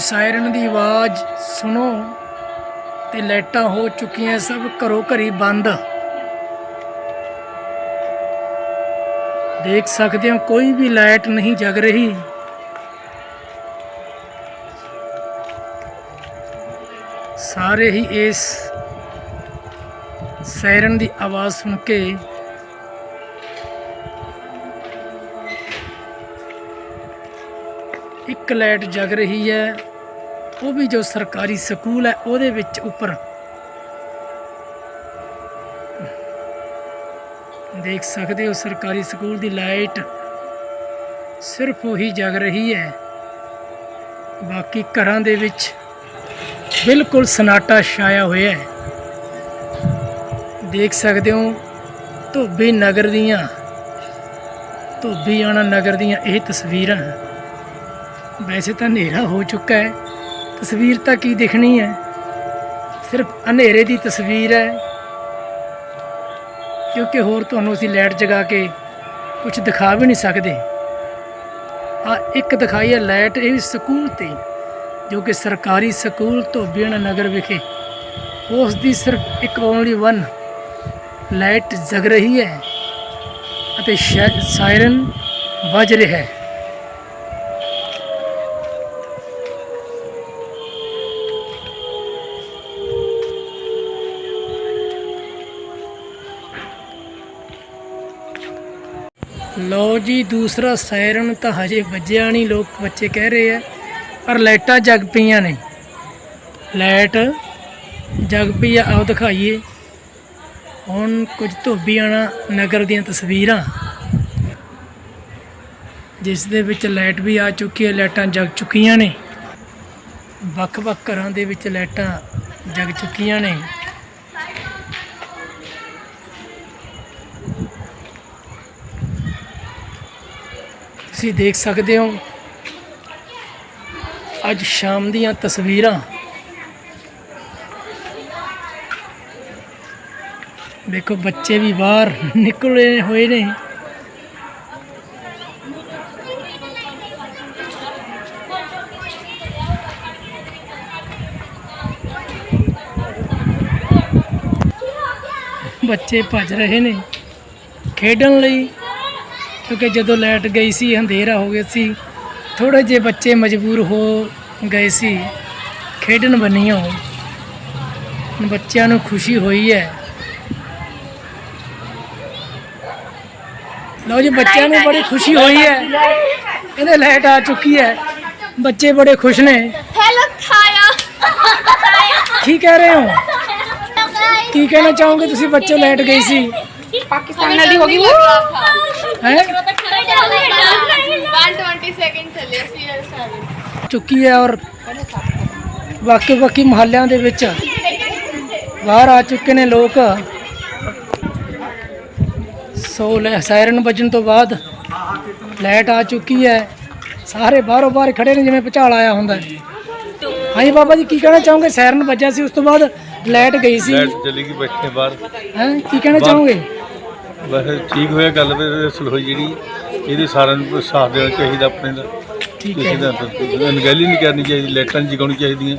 Siren ਦੀ ਆਵਾਜ਼ ਸੁਣੋ ਤੇ ਲਾਈਟਾਂ ਹੋ ਚੁੱਕੀਆਂ ਸਭ ਘਰੋ ਘਰੀ ਬੰਦ। ਦੇਖ ਸਕਦੇ ਹੋ, ਕੋਈ ਵੀ ਲਾਈਟ ਨਹੀਂ ਜਗ ਰਹੀ। ਸਾਰੇ ਹੀ ਇਸ ਸਾਇਰਨ ਦੀ ਆਵਾਜ਼ ਸੁਣ ਕੇ ਇੱਕ ਲਾਈਟ ਜਗ ਰਹੀ ਹੈ। ਉਹ ਵੀ ਜੋ ਸਰਕਾਰੀ ਸਕੂਲ ਹੈ, ਉਹਦੇ ਵਿੱਚ ਉੱਪਰ। ਦੇਖ ਸਕਦੇ ਹੋ ਸਰਕਾਰੀ ਸਕੂਲ ਦੀ ਲਾਈਟ ਸਿਰਫ ਉਹੀ ਜਗ ਰਹੀ ਹੈ। ਬਾਕੀ ਘਰਾਂ ਦੇ ਵਿੱਚ ਬਿਲਕੁਲ ਸਨਾਟਾ ਛਾਇਆ ਹੋਇਆ ਹੈ। ਦੇਖ ਸਕਦੇ ਹੋ ਧੋਬੀ ਨਗਰ ਦੀਆਂ ਧੋਬੀਆਣਾ ਨਗਰ ਦੀਆਂ ਇਹ ਤਸਵੀਰਾਂ। ਵੈਸੇ ਤਾਂ ਹਨੇਰਾ ਹੋ ਚੁੱਕਾ ਹੈ। ਤਸਵੀਰ ਤਾਂ ਕੀ ਦਿਖਣੀ ਹੈ? ਸਿਰਫ ਹਨੇਰੇ ਦੀ ਤਸਵੀਰ ਹੈ। ਕਿਉਂਕਿ ਹੋਰ ਤੁਹਾਨੂੰ ਅਸੀਂ ਲਾਈਟ ਜਗਾ ਕੇ ਕੁਝ ਦਿਖਾ ਵੀ ਨਹੀਂ ਸਕਦੇ। ਆ ਇੱਕ ਦਿਖਾਈ ਹੈ ਲਾਈਟ ਇਹ ਵੀ ਸਕੂਲ ਤੇ, ਜੋ ਕਿ ਸਰਕਾਰੀ ਸਕੂਲ ਧੋਬੀਆਣਾ ਨਗਰ ਵਿਖੇ। ਉਸ ਦੀ ਸਿਰਫ ਇੱਕ ਓਨਲੀ ਵਨ ਲਾਈਟ ਜਗ ਰਹੀ ਹੈ ਅਤੇ ਸਾਇਰਨ ਵੱਜ ਰਿਹਾ ਹੈ। ਲੋ ਜੀ, ਦੂਸਰਾ ਸਾਇਰਨ ਤਾਂ ਹਜੇ ਵੱਜਿਆ ਨਹੀਂ, ਲੋਕ ਬੱਚੇ ਕਹਿ ਰਹੇ ਆ। ਪਰ ਲਾਈਟਾਂ ਜਗ ਪਈਆਂ ਨੇ। ਲਾਈਟ ਜਗ ਪਈ ਆ, ਆਓ ਦਿਖਾਈਏ। ਹੁਣ ਕੁਝ ਧੋਬੀਆਣਾ ਨਗਰ ਦੀਆਂ ਤਸਵੀਰਾਂ। ਜਿਸ ਦੇ ਵਿੱਚ ਲਾਈਟ ਵੀ ਆ ਚੁੱਕੀ ਹੈ, ਲਾਈਟਾਂ ਜਗ ਚੁੱਕੀਆਂ ਨੇ। ਵੱਖ-ਵੱਖ ਘਰਾਂ ਦੇ ਵਿੱਚ ਲਾਈਟਾਂ ਜਗ ਚੁੱਕੀਆਂ ਨੇ। ਤੁਸੀਂ ਦੇਖ ਸਕਦੇ ਹੋ। ਅੱਜ ਸ਼ਾਮ ਦੀਆਂ ਤਸਵੀਰਾਂ। ਦੇਖੋ, ਬੱਚੇ ਵੀ ਬਾਹਰ ਨਿਕਲੇ ਹੋਏ ਨੇ। ਬੱਚੇ ਭੱਜ ਰਹੇ ਨੇ। ਖੇਡਣ ਲਈ ਕਿਉਂਕਿ ਜਦੋਂ ਲਾਈਟ ਗਈ ਸੀ ਹਨੇਰਾ ਹੋ ਗਿਆ ਸੀ ਥੋੜੇ ਜਿਹੇ ਬੱਚੇ ਮਜਬੂਰ ਹੋ ਗਏ ਸੀ ਖੇਡਣ ਬਣੀਓ ਬੱਚਿਆਂ ਨੂੰ ਖੁਸ਼ੀ ਹੋਈ ਹੈ। ਲਓ ਜੀ ਬੱਚਿਆਂ ਨੂੰ ਬੜੀ ਖੁਸ਼ੀ ਹੋਈ ਹੈ। ਇਹਨੇ ਲਾਈਟ ਆ ਚੁੱਕੀ ਹੈ। ਬੱਚੇ ਬੜੇ ਖੁਸ਼ ਨੇ। ਹੈਲੋ ਖਾਇਆ। ਕੀ ਕਹਿ ਰਹੇ ਹੋ? ਕੀ ਕਹਿਣਾ ਚਾਹੋਗੇ ਤੁਸੀਂ? ਬੱਚੇ ਲਾਈਟ ਗਈ ਸੀ। ਪਾਕਿਸਤਾਨ ਵਾਲੀ ਹੋ ਗਈ। ਹੈ? 120 ਸੈਕਿੰਡ ਚੁੱਕੀ ਹੈ ਔਰ ਵਾਕੇ ਵਾਕੀ ਮਹੱਲਿਆਂ ਦੇ ਵਿੱਚ ਬਾਹਰ ਆ ਚੁੱਕੇ ਨੇ ਲੋਕ। ਸੋ ਲੈ ਸਾਇਰਨ ਵੱਜਣ ਤੋਂ ਬਾਅਦ ਲਾਈਟ ਆ ਚੁੱਕੀ ਹੈ। ਸਾਰੇ ਬਾਹਰੋਂ ਬਾਹਰ ਖੜੇ ਨੇ ਜਿਵੇਂ ਭਚਾਲ ਆਇਆ ਹੁੰਦਾ ਹੈ। ਹਾਂਜੀ ਬਾਬਾ ਜੀ ਕੀ ਕਹਿਣਾ ਚਾਹੋਗੇ? ਸਾਇਰਨ ਵਜਿਆ ਸੀ ਉਸ ਤੋਂ ਬਾਅਦ ਲਾਈਟ ਗਈ ਸੀ। ਲਾਈਟ ਚਲੀ ਗਈ ਬੈਠੇ ਬਾਹਰ। ਹੈ ਕੀ ਕਹਿਣਾ ਚਾਹੋਗੇ? ਬਸ ਠੀਕ ਹੋਇਆ ਗੱਲ ਫਿਰ ਸੁਲੋ ਜਿਹੜੀ। ਇਹਦੇ ਸਾਰਿਆਂ ਨੂੰ ਸਾਥ ਦੇਣਾ ਚਾਹੀਦਾ ਆਪਣੇ ਦਾ ਠੀਕ ਕਿਸੇ ਹੈ ਦਾ ਅਣਗਹਿਲੀ ਨਹੀਂ ਕਰਨੀ ਚਾਹੀਦੀ ਲਾਈਟਾਂ ਨਹੀਂ ਜਗਾਉਣੀ ਚਾਹੀਦੀਆਂ।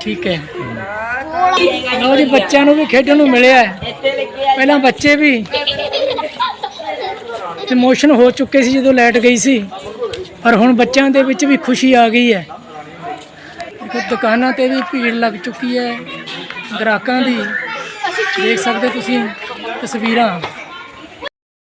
ਠੀਕ ਹੈ। ਲਓ ਜੀ ਬੱਚਿਆਂ ਨੂੰ ਵੀ ਖੇਡਣ ਨੂੰ ਮਿਲਿਆ ਹੈ। ਪਹਿਲਾਂ ਬੱਚੇ ਵੀ ਇਮੋਸ਼ਨ ਹੋ ਚੁੱਕੇ ਸੀ ਜਦੋਂ ਲਾਈਟ ਗਈ ਸੀ ਪਰ ਹੁਣ ਬੱਚਿਆਂ ਦੇ ਵਿੱਚ ਵੀ ਖੁਸ਼ੀ ਆ ਗਈ ਹੈ। ਦੇਖੋ ਦੁਕਾਨਾਂ ਤੇ ਵੀ ਭੀੜ ਲੱਗ ਚੁੱਕੀ ਹੈ ਗ੍ਰਾਹਕਾਂ ਦੀ। ਦੇਖ ਸਕਦੇ ਤੁਸੀਂ ਤਸਵੀਰਾਂ।